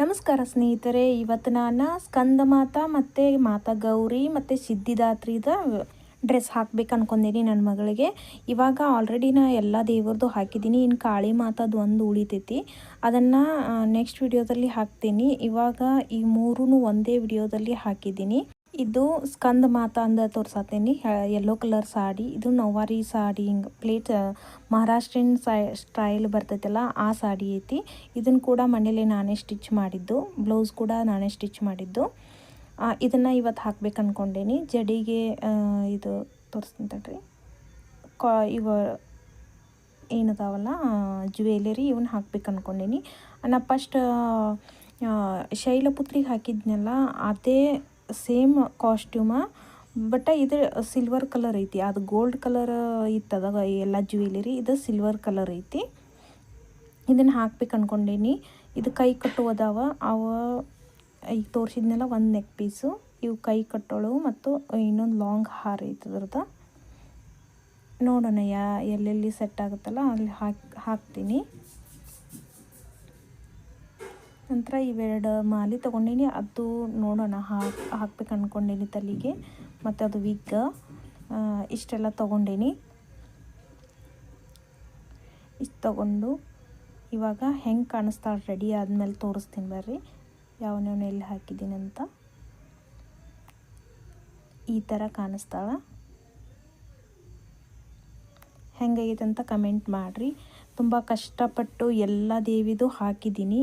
ನಮಸ್ಕಾರ ಸ್ನೇಹಿತರೆ, ಇವತ್ತು ನಾನು ಸ್ಕಂದ ಮಾತಾ ಮತ್ತು ಮಾತಾ ಗೌರಿ ಮತ್ತು ಸಿದ್ಧಿದಾತ್ರಿದ ಡ್ರೆಸ್ ಹಾಕ್ಬೇಕು ಅನ್ಕೊಂಡಿನಿ ನನ್ನ ಮಗಳಿಗೆ. ಇವಾಗ ಆಲ್ರೆಡಿ ನಾ ಎಲ್ಲ ದೇವ್ರದ್ದು ಹಾಕಿದ್ದೀನಿ. ಇನ್ನು ಕಾಳಿ ಮಾತಾದು ಒಂದು ಉಳಿತೈತಿ. ಅದನ್ನು ನೆಕ್ಸ್ಟ್ ವಿಡಿಯೋದಲ್ಲಿ ಹಾಕ್ತೀನಿ. ಇವಾಗ ಈ ಮೂರೂ ಒಂದೇ ವಿಡಿಯೋದಲ್ಲಿ ಹಾಕಿದ್ದೀನಿ. ಇದು ಸ್ಕಂದ ಮಾತಾ ಅಂದ ತೋರ್ಸತ್ತೀನಿ ಯೆಲ್ಲೋ ಕಲರ್ ಸಾಡಿ. ಇದು ನವಾರಿ ಸಾಡಿ ಹಿಂಗೆ ಪ್ಲೇಟ್ ಮಹಾರಾಷ್ಟ್ರೀಯನ್ ಸ್ಟೈಲ್ ಬರ್ತೈತಲ್ಲ, ಆ ಸಾಡಿ ಐತಿ. ಇದನ್ನು ಕೂಡ ಮನೇಲಿ ನಾನೇ ಸ್ಟಿಚ್ ಮಾಡಿದ್ದು. ಬ್ಲೌಸ್ ಕೂಡ ನಾನೇ ಸ್ಟಿಚ್ ಮಾಡಿದ್ದು. ಇದನ್ನು ಇವತ್ತು ಹಾಕ್ಬೇಕು ಅಂದ್ಕೊಂಡೇನಿ ಜಡಿಗೆ ಇದು ತೋರಿಸ್ತೀನಿ ಕಾ, ಇವ ಏನದಾವಲ್ಲ ಜ್ಯುವೆಲರಿ ಇವನ್ನ ಹಾಕ್ಬೇಕು ಅಂದ್ಕೊಂಡೀನಿ ನಾ ಫಸ್ಟ್ ಶೈಲಪುತ್ರಿಗೆ ಹಾಕಿದ್ನಲ್ಲ, ಅದೇ ಸೇಮ್ ಕಾಸ್ಟ್ಯೂಮ, ಬಟ್ ಇದು ಸಿಲ್ವರ್ ಕಲರ್ ಐತಿ. ಅದು ಗೋಲ್ಡ್ ಕಲರ್ ಇತ್ತದ, ಎಲ್ಲ ಜ್ಯುವೆಲರಿ ಇದು ಸಿಲ್ವರ್ ಕಲರ್ ಐತಿ. ಇದನ್ನು ಹಾಕ್ಬೇಕು ಅಂದ್ಕೊಂಡೇನಿ ಇದು ಕೈ ಕಟ್ಟುವುದಾವ ಅವ ಈಗ ತೋರಿಸಿದ್ನೆಲ್ಲ ಒಂದು ನೆಕ್ ಪೀಸು ಇವು ಕೈ ಕಟ್ಟೋಳು ಮತ್ತು ಇನ್ನೊಂದು ಲಾಂಗ್ ಹಾರ ಐತೆ ಅದ್ರದ್ದು. ನೋಡೋಣ ಯಾ, ಎಲ್ಲೆಲ್ಲಿ ಸೆಟ್ ಆಗುತ್ತಲ್ಲ ಅಲ್ಲಿ ಹಾಕಿ, ಹಾಕ್ತೀನಿ. ನಂತರ ಇವೆರಡು ಮಾಲೆ ತೊಗೊಂಡೀನಿ. ಅದು ನೋಡೋಣ ಹಾಕಿ ಹಾಕ್ಬೇಕು ಅಂದ್ಕೊಂಡೀನಿ ತಲೆಗೆ. ಮತ್ತು ಅದು ವಿಗ್ ಇಷ್ಟೆಲ್ಲ ತೊಗೊಂಡೀನಿ. ಇಷ್ಟು ತೊಗೊಂಡು ಇವಾಗ ಹೆಂಗೆ ಕಾಣಿಸ್ತಾಳೆ ರೆಡಿ ಆದಮೇಲೆ ತೋರಿಸ್ತೀನಿ ಬರ್ರಿ. ಯಾವನವನ್ನ ಎಲ್ಲಿ ಹಾಕಿದ್ದೀನಿ ಅಂತ. ಈ ಥರ ಕಾಣಿಸ್ತಾಳ. ಹೆಂಗೈತೆ ಅಂತ ಕಮೆಂಟ್ ಮಾಡಿರಿ. ತುಂಬ ಕಷ್ಟಪಟ್ಟು ಎಲ್ಲ ದೇವಿದು ಹಾಕಿದ್ದೀನಿ.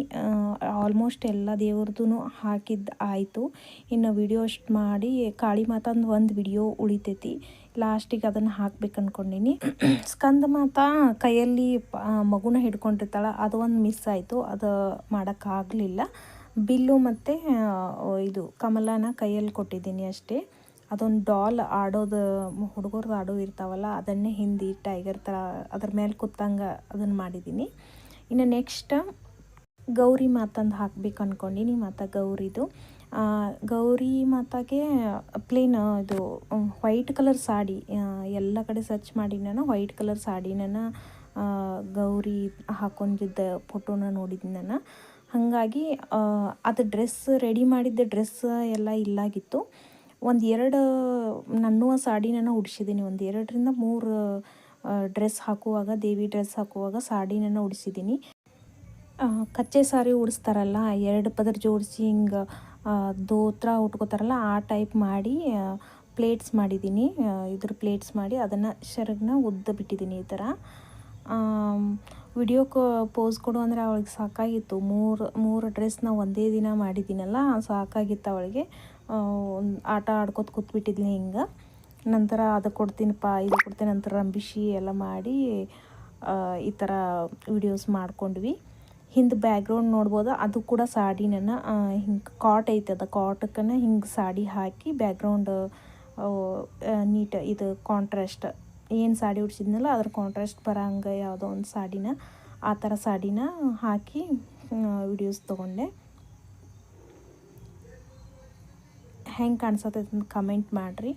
ಆಲ್ಮೋಸ್ಟ್ ಎಲ್ಲ ದೇವ್ರದ್ದು ಹಾಕಿದ್ದು ಆಯಿತು. ಇನ್ನು ವಿಡಿಯೋ ಅಷ್ಟು ಮಾಡಿ ಕಾಳಿ ಮಾತಂದು ಒಂದು ವಿಡಿಯೋ ಉಳಿತೈತಿ. ಲಾಸ್ಟಿಗೆ ಅದನ್ನು ಹಾಕ್ಬೇಕು ಅಂದ್ಕೊಂಡೀನಿ ಸ್ಕಂದ ಮಾತಾ ಕೈಯಲ್ಲಿ ಮಗುನ ಹಿಡ್ಕೊಂಡಿರ್ತಾಳೆ, ಅದು ಒಂದು ಮಿಸ್ ಆಯಿತು. ಅದು ಮಾಡೋಕ್ಕಾಗಲಿಲ್ಲ. ಬಿಲ್ಲು ಮತ್ತು ಇದು ಕಮಲನ ಕೈಯಲ್ಲಿ ಕೊಟ್ಟಿದ್ದೀನಿ ಅಷ್ಟೇ. ಅದೊಂದು ಡಾಲ್ ಆಡೋದು ಹುಡುಗರ್ದು ಆಡೋದು ಇರ್ತಾವಲ್ಲ, ಅದನ್ನೇ ಹಿಂದಿ ಟೈಗರ್ ಥರ ಅದ್ರ ಮೇಲೆ ಕೂತಂಗೆ ಅದನ್ನು ಮಾಡಿದ್ದೀನಿ ಇನ್ನು ನೆಕ್ಸ್ಟ್ ಗೌರಿ ಮಾತಂದು ಹಾಕ್ಬೇಕು ಅಂದ್ಕೊಂಡೀನಿ ಮತ್ತು ಗೌರಿದು. ಗೌರಿ ಮಾತಾಗೆ ಪ್ಲೇನ್ ಇದು ವೈಟ್ ಕಲರ್ ಸಾಡಿ ಎಲ್ಲ ಕಡೆ ಸರ್ಚ್ ಮಾಡಿ ನಾನು ವೈಟ್ ಕಲರ್ ಸಾಡಿ ನಾನು ಗೌರಿ ಹಾಕೊಂಡಿದ್ದ ಫೋಟೋನ ನೋಡಿದ್ದೀನಿ ನಾನು ಹಾಗಾಗಿ ಅದು ಡ್ರೆಸ್ ರೆಡಿ ಮಾಡಿದ್ದ ಡ್ರೆಸ್ ಎಲ್ಲ ಇಲ್ಲಾಗಿತ್ತು. ಒಂದು ಎರಡು, ನನ್ನುವ ಸಾಡಿ ನಾನು ಉಡಿಸಿದ್ದೀನಿ. ಒಂದು ಎರಡರಿಂದ ಮೂರು ಡ್ರೆಸ್ ಹಾಕುವಾಗ, ದೇವಿ ಡ್ರೆಸ್ ಹಾಕುವಾಗ ಸಾಡಿ ನಾನು ಉಡಿಸಿದ್ದೀನಿ ಕಚ್ಚೆ ಸಾರಿ ಉಡಿಸ್ತಾರಲ್ಲ ಎರಡು ಪದರ ಜೋಡಿಸಿ ಹಿಂಗೆ ದೋತ್ರ ಉಟ್ಕೋತಾರಲ್ಲ, ಆ ಟೈಪ್ ಮಾಡಿ ಪ್ಲೇಟ್ಸ್ ಮಾಡಿದ್ದೀನಿ. ಇದ್ರ ಪ್ಲೇಟ್ಸ್ ಮಾಡಿ ಅದನ್ನು ಶರಗನ್ನ ಉದ್ದ ಬಿಟ್ಟಿದ್ದೀನಿ ಈ ಥರ. ವಿಡಿಯೋ ಪೋಸ್ ಕೊಡು ಅಂದರೆ ಅವಳಿಗೆ ಸಾಕಾಗಿತ್ತು. ಮೂರು ಮೂರು ಡ್ರೆಸ್ನ ಒಂದೇ ದಿನ ಮಾಡಿದ್ದೀನಲ್ಲ, ಸಾಕಾಗಿತ್ತು ಅವಳಿಗೆ. ಆಟ ಆಡ್ಕೊತ ಕೂತ್ಬಿಟ್ಟಿದ್ಲಿ ಹಿಂಗೆ. ನಂತರ ಅದು ಕೊಡ್ತೀನಪ್ಪ, ಇದು ಕೊಡ್ತೀನಿ ನಂತರ ರಂಬಿಸಿ ಎಲ್ಲ ಮಾಡಿ ಈ ಥರ ವಿಡಿಯೋಸ್ ಮಾಡ್ಕೊಂಡ್ವಿ. ಹಿಂದೆ ಬ್ಯಾಕ್ಗ್ರೌಂಡ್ ನೋಡ್ಬೋದು, ಅದು ಕೂಡ ಸಾಡಿನ ಹಿಂಗೆ ಕಾಟ್ ಐತೆ ಅದು ಕಾಟಕ್ಕನ ಹಿಂಗೆ ಸಾಡಿ ಹಾಕಿ ಬ್ಯಾಕ್ಗ್ರೌಂಡ್ ನೀಟ್ ಇದು ಕಾಂಟ್ರಾಸ್ಟ್ ಏನು ಸಾಡಿ ಉಡ್ಸಿದ್ನಲ್ಲ ಅದ್ರ ಕಾಂಟ್ರಾಸ್ಟ್ ಬರೋಂಗೆ ಯಾವುದೋ ಒಂದು ಸಾಡಿನ, ಆ ಥರ ಸಾಡಿನ ಹಾಕಿ ವಿಡಿಯೋಸ್ ತೊಗೊಂಡೆ. ಹೆಂಗೆ ಕಾಣಿಸತ್ತೈತೆ ಅಂತ ಕಮೆಂಟ್ ಮಾಡಿರಿ.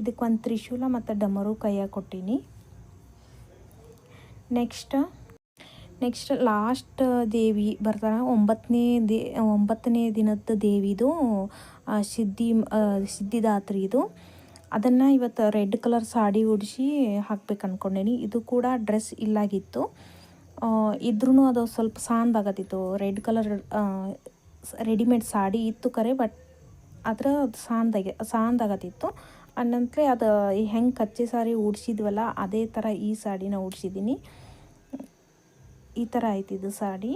ಇದಕ್ಕೆ ಒಂದು ತ್ರಿಶೂಲ ಮತ್ತು ಡಮರು ಕೈಯಾಗ ಕೊಟ್ಟೀನಿ. ನೆಕ್ಸ್ಟ್ ನೆಕ್ಸ್ಟ್ ಲಾಸ್ಟ್ ದೇವಿ ಬರ್ತಾರೆ. ಒಂಬತ್ತನೇ ದೇ, ಒಂಬತ್ತನೇ ದಿನದ ದೇವಿದು ಸಿದ್ಧಿ ಸಿದ್ಧಿದಾತ್ರಿ ಇದು. ಅದನ್ನು ಇವತ್ತು ರೆಡ್ ಕಲರ್ ಸಾಡಿ ಉಡಿಸಿ ಹಾಕ್ಬೇಕು ಅಂದ್ಕೊಂಡೇನಿ ಇದು ಕೂಡ ಡ್ರೆಸ್ ಇಲ್ಲಾಗಿತ್ತು. ಇದ್ರೂ ಅದು ಸ್ವಲ್ಪ ಸಾಂದಾಗತ್ತಿತ್ತು ರೆಡ್ ಕಲರ್ ರೆಡಿಮೇಡ್ ಸಾಡಿ ಇತ್ತು ಕರೆ ಬಟ್ ಆದ್ರೆ ಅದು ಸಾಂದಾಗೆ ಸಾಂದಾಗತ್ತಿತ್ತು ಅನ್ನಂತರ ಅದು ಹೆಂಗೆ ಕಚ್ಚೆ ಸಾರಿ ಉಡ್ಸಿದ್ವಲ್ಲ, ಅದೇ ಥರ ಈ ಸಾಡಿನ ಉಡ್ಸಿದ್ದೀನಿ ಈ ಥರ ಆಯ್ತಿದ್ದು ಸಾಡಿ.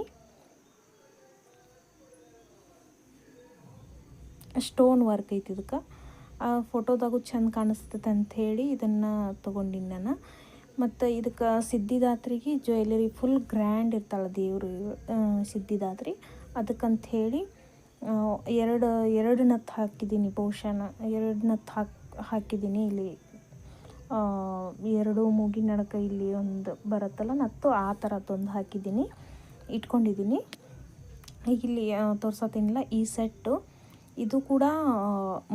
ಸ್ಟೋನ್ ವರ್ಕ್ ಐತಿ ಇದಕ್ಕೆ. ಫೋಟೋದಾಗೂ ಚಂದ ಕಾಣಿಸ್ತೈತೆ ಅಂಥೇಳಿ ಇದನ್ನು ತೊಗೊಂಡಿನಿ ನಾನು. ಮತ್ತು ಇದಕ್ಕೆ ಸಿದ್ಧಿದಾತ್ರಿಗೆ ಜ್ಯುವೆಲರಿ ಫುಲ್ ಗ್ರ್ಯಾಂಡ್ ಇರ್ತಾಳೆ ದೇವರು ಸಿದ್ಧಿದಾತ್ರಿ. ಅದಕ್ಕಂತ ಹೇಳಿ ಎರಡು ಎರಡು ನತ್ತು ಹಾಕಿದ್ದೀನಿ ಬಹುಶಃ ಎರಡು ನತ್ತು ಹಾಕಿ, ಹಾಕಿದ್ದೀನಿ ಇಲ್ಲಿ. ಎರಡು ಮೂಗಿ ನಡಕ ಇಲ್ಲಿ ಒಂದು ಬರುತ್ತಲ್ಲ, ನತ್ತು ಆ ಥರದ್ದೊಂದು ಹಾಕಿದ್ದೀನಿ, ಇಟ್ಕೊಂಡಿದ್ದೀನಿ. ಈಗ ಇಲ್ಲಿ ತೋರ್ಸತ್ತೇನಿಲ್ಲ ಈ ಸೆಟ್ಟು ಇದು ಕೂಡ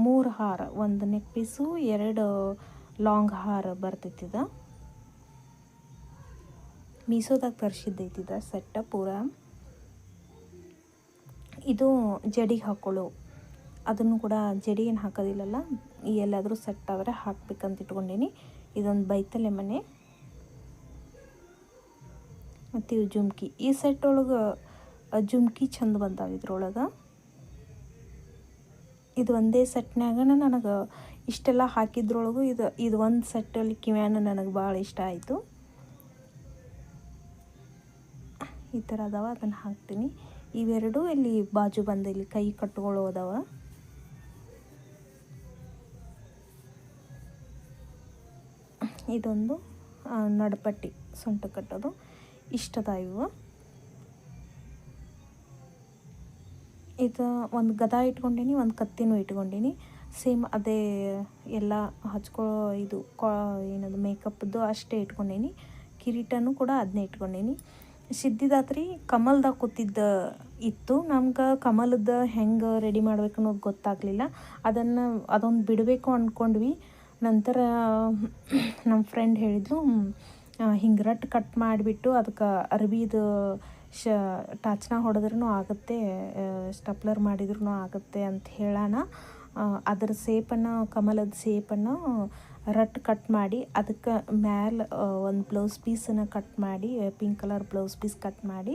ಮೂರು ಹಾರ, ಒಂದು ನೆಕ್ ಪೀಸು ಎರಡು ಲಾಂಗ್ ಹಾರ ಬರ್ತೈತಿದ ಮೀಸೋದಾಗ ತರಿಸಿದ್ದೈತಿದ ಸೆಟ್ಟ ಪೂರ. ಇದು ಜಡಿಗೆ ಹಾಕೊಳ್ಳೋ, ಅದನ್ನು ಕೂಡ ಜಡಿ ಏನು ಹಾಕೋದಿಲ್ಲಲ್ಲ, ಎಲ್ಲಾದರೂ ಸೆಟ್ ಆದರೆ ಹಾಕ್ಬೇಕಂತ ಇಟ್ಕೊಂಡೀನಿ. ಇದೊಂದು ಬೈತಲೆ ಮನೆ. ಮತ್ತು ಇವು ಜುಮ್ಕಿ. ಈ ಸೆಟ್ ಒಳಗೆ ಜುಮ್ಕಿ ಚಂದ ಬಂದಾವ ಇದ್ರೊಳಗೆ. ಇದು ಒಂದೇ ಸೆಟ್ನಾಗ ನನಗೆ ಇಷ್ಟೆಲ್ಲ ಹಾಕಿದ್ರೊಳಗು ಇದು ಇದು ಒಂದು ಸೆಟ್ಟಲ್ಲಿ ಕಿವ್ಯಾನ ನನಗೆ ಭಾಳ ಇಷ್ಟ ಆಯಿತು. ಈ ಥರ ಅದಾವ, ಅದನ್ನು ಹಾಕ್ತೀನಿ. ಇವೆರಡೂ ಇಲ್ಲಿ ಬಾಜು ಬಂದ ಇಲ್ಲಿ ಕೈ ಕಟ್ಟುಗಳು ಅದಾವ ಇದೊಂದು ನಡಪಟ್ಟಿ ಸೊಂಟ ಕಟ್ಟೋದು. ಇಷ್ಟದ ಇವು. ಇದು ಒಂದು ಗದ ಇಟ್ಕೊಂಡೀನಿ, ಒಂದು ಕತ್ತಿನೂ ಇಟ್ಕೊಂಡೀನಿ. ಸೇಮ್ ಅದೇ ಎಲ್ಲ ಹಚ್ಕೊಳ್ಳೋ ಇದು ಕಾ, ಏನದು, ಮೇಕಪ್ದು ಅಷ್ಟೇ ಇಟ್ಕೊಂಡೀನಿ. ಕಿರೀಟನೂ ಕೂಡ ಅದನ್ನೇ ಇಟ್ಕೊಂಡೀನಿ. ಸಿದ್ಧಿದಾತ್ರಿ ಕಮಲ್ದಾಗ ಕೂತಿದ್ದ ಇತ್ತು. ನಮ್ಗೆ ಕಮಲದ ಹೆಂಗೆ ರೆಡಿ ಮಾಡ್ಬೇಕು ಅನ್ನೋದು ಗೊತ್ತಾಗಲಿಲ್ಲ. ಅದನ್ನು ಅದೊಂದು ಬಿಡಬೇಕು ಅಂದ್ಕೊಂಡ್ವಿ ನಂತರ ನಮ್ಮ ಫ್ರೆಂಡ್ ಹೇಳಿದ್ಲು ಹಿಂಗೆ ರಟ್ ಕಟ್ ಮಾಡಿಬಿಟ್ಟು ಅದಕ್ಕೆ ಅರ್ಬಿದು ಶ, ಟಾಚ್ನ ಹೊಡೆದ್ರೂ ಆಗುತ್ತೆ ಸ್ಟಪ್ಲರ್ ಮಾಡಿದ್ರೂ ಆಗುತ್ತೆ ಅಂತ ಹೇಳೋಣ ಅದರ ಸೇಪನ್ನು, ಕಮಲದ ಸೇಪನ್ನು ರಟ್ ಕಟ್ ಮಾಡಿ ಅದಕ್ಕೆ ಮ್ಯಾಲ ಒಂದು ಬ್ಲೌಸ್ ಪೀಸನ್ನು ಕಟ್ ಮಾಡಿ pink colour blouse piece cut ಮಾಡಿ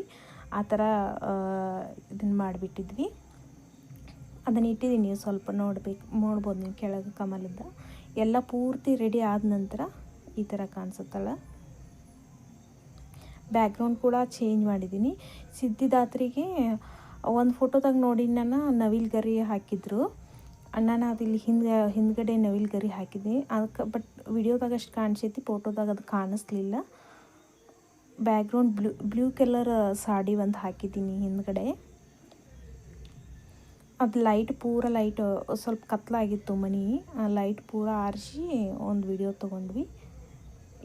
ಆ ಥರ ಇದನ್ನು ಮಾಡಿಬಿಟ್ಟಿದ್ವಿ. ಅದನ್ನು ಇಟ್ಟಿದ್ದೀನಿ ನೀವು ಸ್ವಲ್ಪ ನೋಡ್ಬೇಕು, ನೋಡ್ಬೋದು ನೀವು ಕೆಳಗೆ ಕಮಲಿದ್ದ ಎಲ್ಲ ಪೂರ್ತಿ ರೆಡಿ ಆದ ನಂತರ ಈ ಥರ ಕಾಣಿಸುತ್ತಲ್ಲ? ಬ್ಯಾಕ್ಗ್ರೌಂಡ್ ಕೂಡ ಚೇಂಜ್ ಮಾಡಿದ್ದೀನಿ ಸಿದ್ಧಿದಾತ್ರಿಗೆ ಒಂದು ಫೋಟೋದಾಗ ನೋಡಿ ನಾನು ನವಿಲ್ ಗರಿ ಹಾಕಿದ್ರು ನಾವು ಇಲ್ಲಿ ಹಿಂದೆ ಹಿಂದ್ಗಡೆ ನವಿಲ್ ಗರಿ ಹಾಕಿದ್ದೀನಿ ಅದಕ್ಕೆ ಬಟ್ ವಿಡಿಯೋದಾಗ ಅಷ್ಟು ಕಾಣಿಸೈತಿ ಫೋಟೋದಾಗ ಅದು ಕಾಣಿಸ್ಲಿಲ್ಲ. Background blue blue colour sari ಒಂದು ಹಾಕಿದ್ದೀನಿ ಹಿಂದ್ಗಡೆ. ಅದು ಲೈಟ್ ಪೂರ ಲೈಟ್ ಸ್ವಲ್ಪ ಕತ್ಲಾಗಿತ್ತು ಮನೆ. ಲೈಟ್ ಪೂರ ಆರಿಸಿ ಒಂದು ವಿಡಿಯೋ ತೊಗೊಂಡ್ವಿ.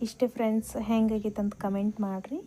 ಇಷ್ಟೇ ಫ್ರೆಂಡ್ಸ್ ಹೆಂಗಾಗೈತೆ ಅಂತ ಕಮೆಂಟ್ ಮಾಡಿರಿ.